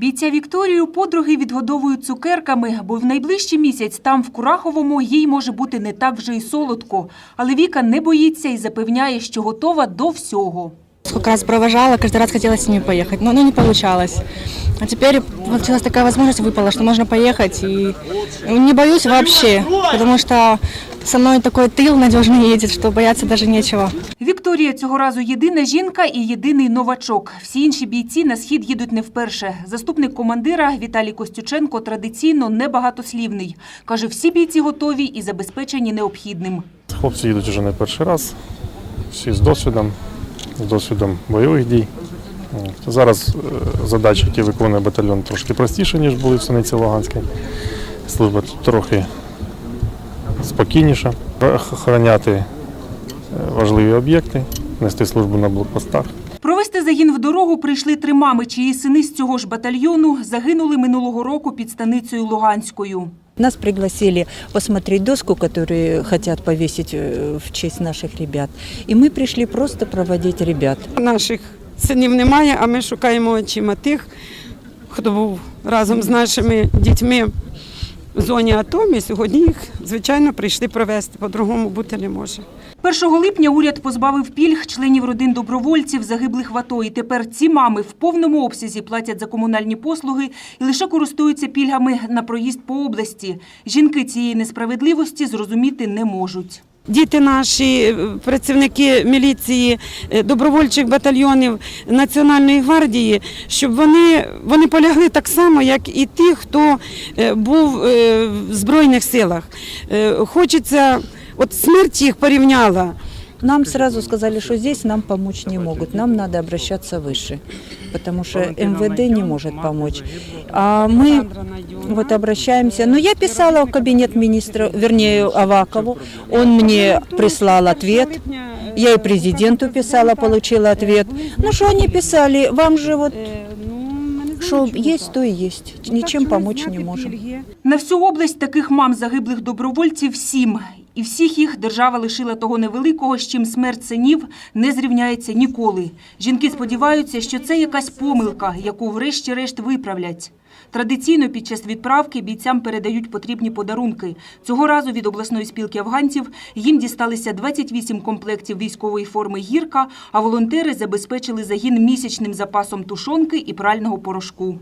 Бійця Вікторію подруги відгодовують цукерками, бо в найближчий місяць там, в Кураховому, їй може бути не так вже й солодко. Але Віка не боїться і запевняє, що готова до всього. Сколько раз провожала, каждый раз хотела с ними поехать, но, но не получалось. А теперь получилась такая возможность выпала, что можно поехать. И не боюсь вообще, потому что со мной такой тыл надежный едет, что бояться даже нечего. Вікторія цього разу єдина жінка і єдиний новачок. Всі інші бійці на схід їдуть не вперше. Заступник командира Віталій Костюченко традиційно небагатослівний. Каже, всі бійці готові і забезпечені необхідним. Хлопці їдуть вже не перший раз, всі з досвідом, з досвідом бойових дій. Зараз е, задачі, які виконує батальйон, трошки простіше, ніж були в Синиці Луганській. Служба тут трохи спокійніша. Охороняти е, важливі об'єкти, нести службу на блокпостах. Провести загін в дорогу прийшли три мами, чиї сини з цього ж батальйону загинули минулого року під станицею Луганською. Нас пригласили посмотреть доску, которую хотят повесить э, в честь наших ребят. И мы пришли просто проводить ребят. Наших синів немає, а ми шукаємо очима тих, хто був разом з нашими дітьми зоні АТО. Ми сьогодні їх, звичайно, прийшли провести, по-другому бути не може. 1 липня уряд позбавив пільг членів родин добровольців, загиблих в АТО. І тепер ці мами в повному обсязі платять за комунальні послуги і лише користуються пільгами на проїзд по області. Жінки цієї несправедливості зрозуміти не можуть. Діти наші, е, працівники міліції, е, добровольчих батальйонів Національної гвардії, щоб вони, вони полягли так само, як і ті, хто е, був в Збройних силах. Хочеться, от смерть їх порівняла. Нам сразу сказали, что здесь нам помочь не могут, нам надо обращаться выше, потому что МВД не может помочь. А мы вот обращаемся. Но я писала в кабинет министра, вернее Авакову, он мне прислал ответ. Я и президенту писала, получила ответ. Ну что они писали, вам же вот что есть, то и есть. Ничем помочь не можем. На всю область таких мам загиблих добровольців сім. І всіх їх держава лишила того невеликого, з чим смерть синів не зрівняється ніколи. Жінки сподіваються, що це якась помилка, яку врешті-решт виправлять. Традиційно під час відправки бійцям передають потрібні подарунки. Цього разу від обласної спілки афганців їм дісталися 28 комплектів військової форми «Гірка», а волонтери забезпечили загін місячним запасом тушонки і прального порошку.